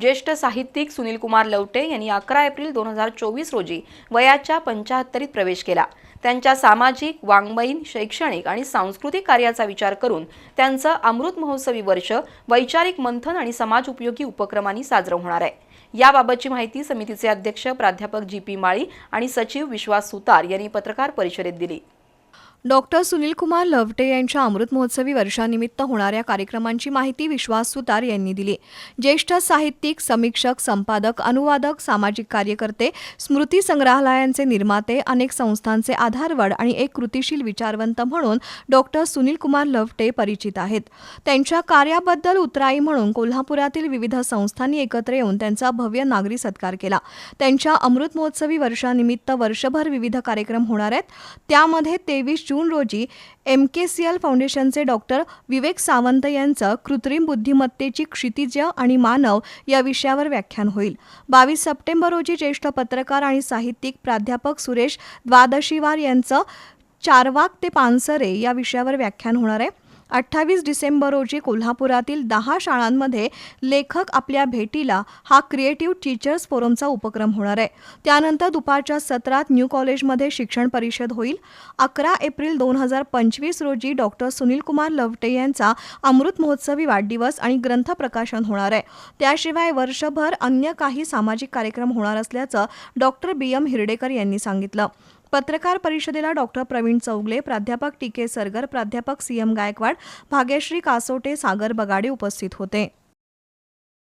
ज्येष्ठ साहित्यिक सुनील कुमार लवटे यांनी अकरा एप्रिल दोन हजार चोवीस रोजी वयाच्या पंचाहत्तरीत प्रवेश केला. त्यांच्या सामाजिक वाङ्मयीन शैक्षणिक आणि सांस्कृतिक कार्याचा विचार करून त्यांचं अमृत महोत्सवी वर्ष वैचारिक मंथन आणि समाज उपयोगी उपक्रमांनी साजरं होणार आहे. याबाबतची माहिती समितीचे अध्यक्ष प्राध्यापक जी पी माळी आणि सचिव विश्वास सुतार यांनी पत्रकार परिषदेत दिली. डॉक्टर सुनील कुमार लवटे यांच्या अमृत महोत्सवी वर्षानिमित्त होणाऱ्या कार्यक्रमांची माहिती विश्वास सुतार यांनी दिली. ज्येष्ठ साहित्यिक समीक्षक संपादक अनुवादक सामाजिक कार्यकर्ते स्मृती संग्रहालयांचे निर्माते अनेक संस्थांचे आधारवड आणि एक कृतिशील विचारवंत म्हणून डॉक्टर सुनील कुमार लवटे परिचित आहेत. त्यांच्या कार्याबद्दल उतराई म्हणून कोल्हापुरातील विविध संस्थांनी एकत्र येऊन त्यांचा भव्य नागरी सत्कार केला. त्यांच्या अमृत महोत्सवी वर्षानिमित्त वर्षभर विविध कार्यक्रम होणार आहेत. त्यामध्ये तेवीस जून रोजी एम के सी एल फाउंडेशनचे डॉक्टर विवेक सावंत यांचं कृत्रिम बुद्धिमत्तेची क्षितिज आणि मानव या विषयावर व्याख्यान होईल. बावीस सप्टेंबर रोजी ज्येष्ठ पत्रकार आणि साहित्यिक प्राध्यापक सुरेश द्वादशीवार यांचं चारवाक ते पानसरे या विषयावर व्याख्यान होणार आहे. अठ्ठावीस डिसेंबर रोजी कोल्हापुरातील दहा शाळांमध्ये लेखक आपल्या भेटीला हा क्रिएटिव्ह टीचर्स फोरमचा उपक्रम होणार आहे. त्यानंतर दुपारच्या सत्रात न्यू कॉलेजमध्ये शिक्षण परिषद होईल. अकरा एप्रिल दोन हजार पंचवीस रोजी डॉक्टर सुनीलकुमार लवटे यांचा अमृत महोत्सवी वाढदिवस आणि ग्रंथ प्रकाशन होणार आहे. त्याशिवाय वर्षभर अन्य काही सामाजिक कार्यक्रम होणार असल्याचं डॉक्टर बी एम हिरडेकर यांनी सांगितलं. पत्रकार परिषदेला डॉक्टर प्रवीण चौगले प्राध्यापक टी के सरगर प्राध्यापक सी एम गायकवाड भाग्यश्री कासोटे सागर बगाडे उपस्थित होते.